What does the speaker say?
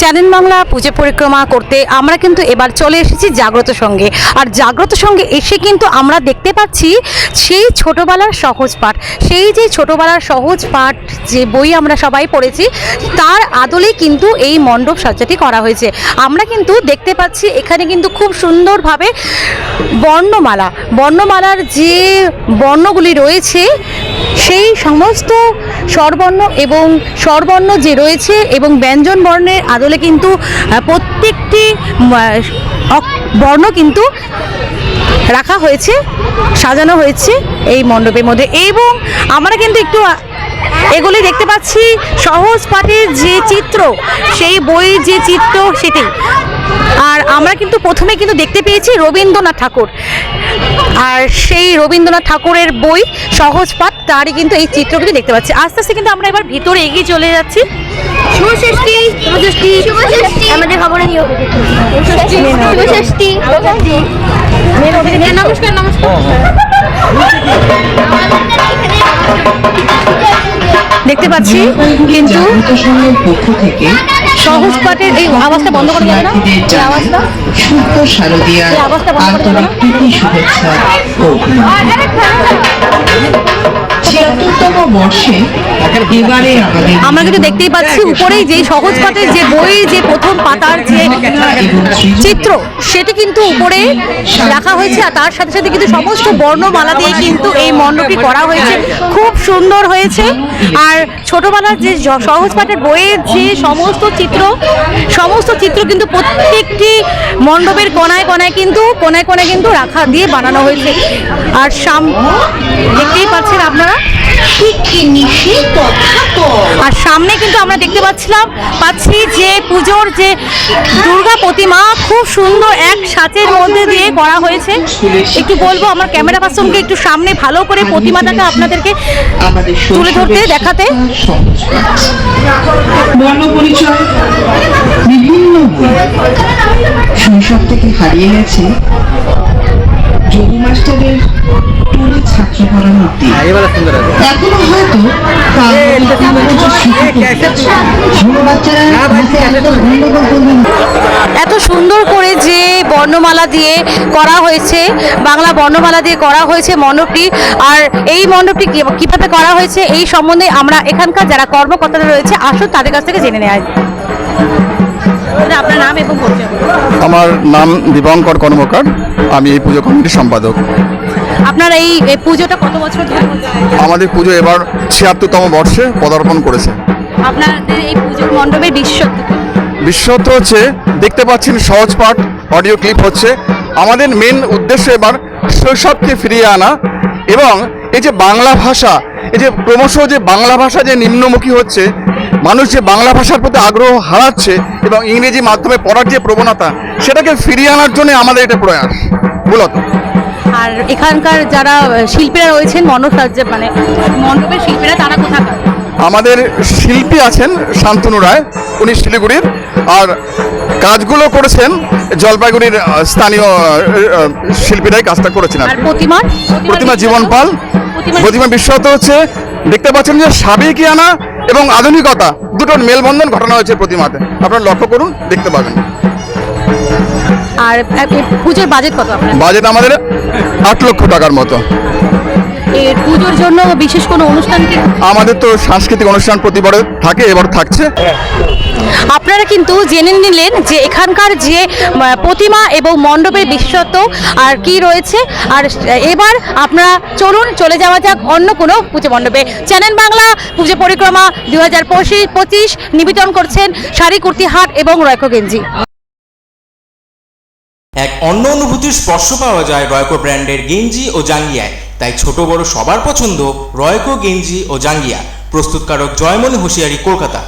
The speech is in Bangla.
চ্যানেল বাংলা পুজো পরিক্রমা করতে আমরা কিন্তু এবার চলে এসেছি জাগ্রত সঙ্গে। আর জাগ্রত সঙ্গে এসে কিন্তু আমরা দেখতে পাচ্ছি সেই ছোটবেলার সহজ পাঠ। সেই যে ছোটবেলার সহজ পাঠ যে বই আমরা সবাই পড়েছি, তার আদলে কিন্তু এই মণ্ডপ সজ্জাটি করা হয়েছে। আমরা কিন্তু দেখতে পাচ্ছি এখানে কিন্তু খুব সুন্দরভাবে বর্ণমালা। বর্ণমালার যে বর্ণগুলি রয়েছে সেই সমস্ত স্বরবর্ণ এবং স্বরবর্ণ যে রয়েছে এবং ব্যঞ্জন বর্ণের আদলে কিন্তু প্রত্যেকটি বর্ণ কিন্তু রাখা হয়েছে, সাজানো হয়েছে এই মণ্ডপের মধ্যে। এবং আমরা কিন্তু একটু এগুলি দেখতে পাচ্ছি সহজ পাঠের যে চিত্র, সেই বইয়ের যে চিত্র সেটি। আর আমরা কিন্তু প্রথমে কিন্তু দেখতে পেয়েছি রবীন্দ্রনাথ ঠাকুর। আর সেই রবীন্দ্রনাথ ঠাকুরের বই সহজ পাঠ তারই কিন্তু এই চিত্র কিন্তু দেখতে পাচ্ছি। আস্তে আস্তে কিন্তু আমরা এবার ভিতরে এগিয়ে চলে যাচ্ছি। আমাদের খবরে শুভষষ্ঠী। নমস্কার নমস্কার। দেখতে পাচ্ছি, কিন্তু সহজ পাঠের এই আওয়াজটা বন্ধ যাবে না? এই আওয়াজটা? শুভেচ্ছা ও বর্ষে আমরা কিন্তু দেখতেই পাচ্ছি উপরেই যে সহজ পাঠের যে বই, যে প্রথম পাতার চিত্র সেটি কিন্তু উপরে রাখা হয়েছে আর তার সাথে সাথে কিন্তু সমস্ত বর্ণমালা দিয়ে কিন্তু এই মণ্ডপটি করা হয়েছে। খুব সুন্দর হয়েছে। আর ছোটবেলার যে সহজ পাঠের বইয়ের যে সমস্ত চিত্র সমস্ত চিত্র কিন্তু প্রত্যেকটি মণ্ডপের কোনায় কোনায় কিন্তু কোনায় কোনায় কিন্তু রাখা দিয়ে বানানো হয়েছে। আর সাম দেখতেই পাচ্ছেন আপনারা? আর সামনে কিন্তু আমরা দেখতে পাচ্ছিলাম, পাচ্ছি যে পুজোর যে দুর্গা প্রতিমা খুব সুন্দর এক সাঁচের মধ্যে দিয়ে করা হয়েছে। একটু বলব আমার ক্যামেরা পার্সনকে একটু সামনে ভালো করে প্রতিমাটাকে আপনাদেরকে তুলে ধরতে, দেখাতে। বিভিন্ন শৈশব থেকে হারিয়ে গেছে যোগু মাস্টারের এখনও হয়তো গন্ডগোল করবে না। এত সুন্দর করে যে বর্ণমালা দিয়ে করা হয়েছে বাংলা বর্ণমালা দিয়ে করা হয়েছে মণ্ডপটি। আর এই মণ্ডপটি কীভাবে করা হয়েছে এই সম্বন্ধে আমরা এখানকার যারা কর্মকর্তারা রয়েছে আসুন তাদের কাছ থেকে জেনে নেওয়া আপনার নাম এবং পরিচয় আমার নাম দীপঙ্কর কর্মকার আমি এই পুজো কমিটির সম্পাদক। আপনার এই পুজোটা কত বছর ধরে আমাদের পুজো এবার ছিয়াত্তরতম বর্ষে পদার্পণ করেছে। আপনাদের এই পুজো মণ্ডপের বিশেষত্ব কি? বিশেষত্ব হচ্ছে দেখতে পাচ্ছেন সহজ পাঠ অডিও ক্লিপ হচ্ছে। আমাদের মেন উদ্দেশ্য এবার শৈশবকে ফিরিয়ে আনা এবং এই যে বাংলা ভাষা এই যে ক্রমশ যে বাংলা ভাষা যে নিম্নমুখী হচ্ছে মানুষ যে বাংলা ভাষার প্রতি আগ্রহ হারাচ্ছে এবং ইংরেজি মাধ্যমে পড়ার যে প্রবণতা সেটাকে ফিরিয়ে আনার জন্য আমাদের এটা প্রয়াস। মূলত আর এখানকার যারা শিল্পীরা রয়েছেন মণ্ডপ মানে মণ্ডপের শিল্পীরা তারা কোথাকার? আমাদের শিল্পী আছেন শান্তনু রায় উনি শিলিগুড়ির। আর কাজগুলো করেছেন জলপাইগুড়ির স্থানীয় শিল্পীরাই কাজটা করেছেন। প্রতিমার প্রতিমা? জীবন? পাল প্রতিমা- বিশ্বাস বিশ্বত হচ্ছে। দেখতে পাচ্ছেন যে সাবেকিয়ানা এবং আধুনিকতা দুটোর মেলবন্ধন ঘটনা হয়েছে প্রতিমাতে। আপনারা লক্ষ্য করুন দেখতে পাবেন। আর পুজোর বাজেট কত বাজেট আমাদের আট লক্ষ টাকার মতো। পুজোর জন্য বিশেষ কোনো অনুষ্ঠান কি আমাদের তো সাংস্কৃতিক অনুষ্ঠান প্রতিবারে থাকে এবার থাকছে। আপনারা কিন্তু জেনে নিলেন যে এখানকার যে প্রতিমা এবং মণ্ডপের বিশেষত্ব আর কি রয়েছে। আর এবার আপনারা চলুন চলে যাওয়া যাক অন্য কোনো পুজো মণ্ডপে। চ্যানেল বাংলা পুজো পরিক্রমা দু হাজার পঁচিশ নিবেদন করছেন শাড়ি কুর্তি হাট এবং রয়কো গেঞ্জি। এক অন্য অনুভূতির স্পর্শ পাওয়া যায় রয়কো ব্র্যান্ডের গেঞ্জি ও জাঙ্গিয়ায়। তাই ছোট বড় সবার পছন্দ রয়কো গেঞ্জি ও জাঙ্গিয়া। প্রস্তুতকারক জয়মনি হুঁশিয়ারি কলকাতা।